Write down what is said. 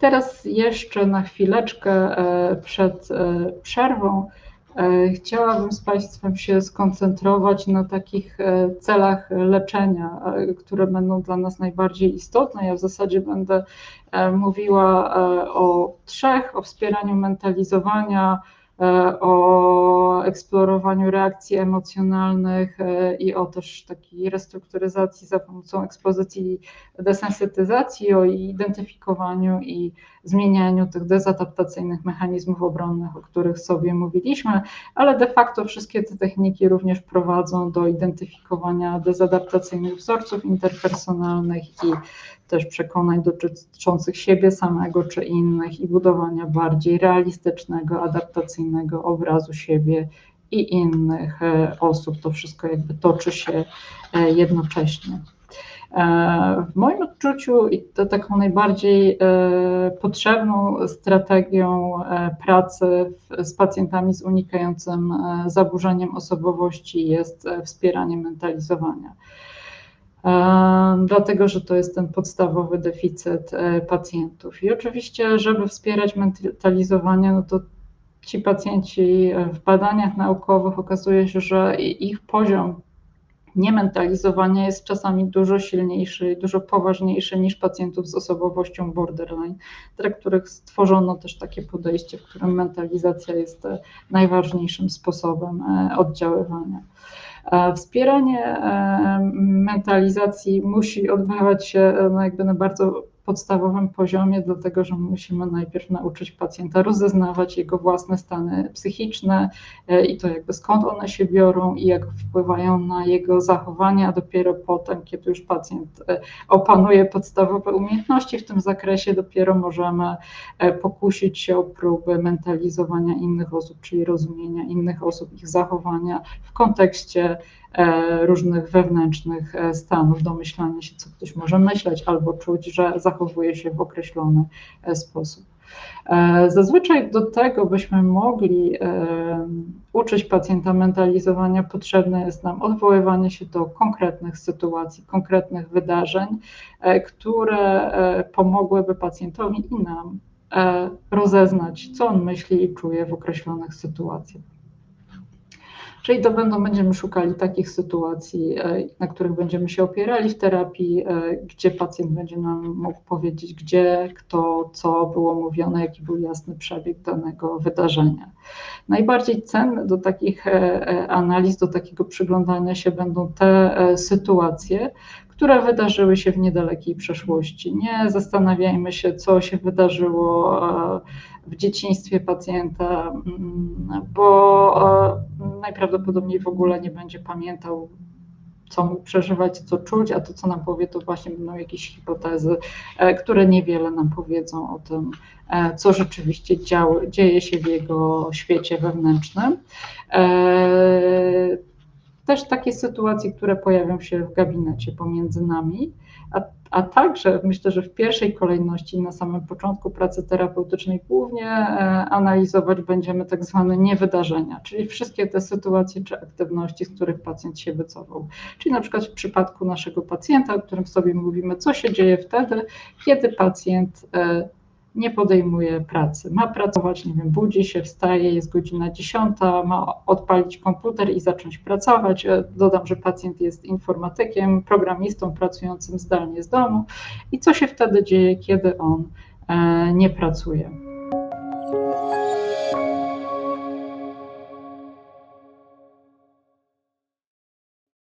Teraz jeszcze na chwileczkę przed przerwą chciałabym z Państwem się skoncentrować na takich celach leczenia, które będą dla nas najbardziej istotne. Ja w zasadzie będę mówiła o trzech: o wspieraniu mentalizowania, E, o eksplorowaniu reakcji emocjonalnych e, i o też takiej restrukturyzacji za pomocą ekspozycji desensytyzacji, o identyfikowaniu i zmienianiu tych dezadaptacyjnych mechanizmów obronnych, o których sobie mówiliśmy, ale de facto wszystkie te techniki również prowadzą do identyfikowania dezadaptacyjnych wzorców interpersonalnych i też przekonań dotyczących siebie samego czy innych i budowania bardziej realistycznego, adaptacyjnego obrazu siebie i innych e, osób. To wszystko jakby toczy się e, jednocześnie. E, w moim odczuciu to taką najbardziej potrzebną strategią pracy z pacjentami z unikającym zaburzeniem osobowości jest wspieranie mentalizowania dlatego że to jest ten podstawowy deficyt e, pacjentów. I oczywiście, żeby wspierać mentalizowanie, no to ci pacjenci e, w badaniach naukowych okazuje się, że ich poziom niementalizowania jest czasami dużo silniejszy i dużo poważniejszy niż pacjentów z osobowością borderline, dla których stworzono też takie podejście, w którym mentalizacja jest e, najważniejszym sposobem oddziaływania. Wspieranie mentalizacji musi odbywać się no jakby na bardzo podstawowym poziomie, dlatego że musimy najpierw nauczyć pacjenta rozeznawać jego własne stany psychiczne e, i to jakby skąd one się biorą i jak wpływają na jego zachowania, a dopiero potem, kiedy już pacjent e, opanuje podstawowe umiejętności w tym zakresie, dopiero możemy e, pokusić się o próby mentalizowania innych osób, czyli rozumienia innych osób, ich zachowania w kontekście różnych wewnętrznych stanów, domyślania się, co ktoś może myśleć albo czuć, że zachowuje się w określony e, sposób. Zazwyczaj do tego, byśmy mogli uczyć pacjenta mentalizowania, potrzebne jest nam odwoływanie się do konkretnych sytuacji, konkretnych wydarzeń, które pomogłyby pacjentowi i nam rozeznać, co on myśli i czuje w określonych sytuacjach. Czyli to będą, będziemy szukali takich sytuacji, e, na których będziemy się opierali w terapii, e, gdzie pacjent będzie nam mógł powiedzieć, gdzie, kto, co było mówione, jaki był jasny przebieg danego wydarzenia. Najbardziej cenne do takich e, analiz, do takiego przyglądania się będą te sytuacje, które wydarzyły się w niedalekiej przeszłości. Nie zastanawiajmy się, co się wydarzyło w dzieciństwie pacjenta, mm, bo najprawdopodobniej w ogóle nie będzie pamiętał, co mógł przeżywać, co czuć, a to, co nam powie, to właśnie będą jakieś hipotezy, e, które niewiele nam powiedzą o tym, e, co rzeczywiście dzieje się w jego świecie wewnętrznym. Też takie sytuacje, które pojawią się w gabinecie pomiędzy nami, a, a także myślę, że w pierwszej kolejności na samym początku pracy terapeutycznej głównie e, analizować będziemy tak zwane niewydarzenia, czyli wszystkie te sytuacje czy aktywności, z których pacjent się wycofał. Czyli na przykład w przypadku naszego pacjenta, o którym sobie mówimy, co się dzieje wtedy, kiedy pacjent e, nie podejmuje pracy. Ma pracować, nie wiem, budzi się, wstaje, jest godzina 10, ma odpalić komputer i zacząć pracować. E, dodam, że pacjent jest informatykiem, programistą pracującym zdalnie z domu. I co się wtedy dzieje, kiedy on e, nie pracuje?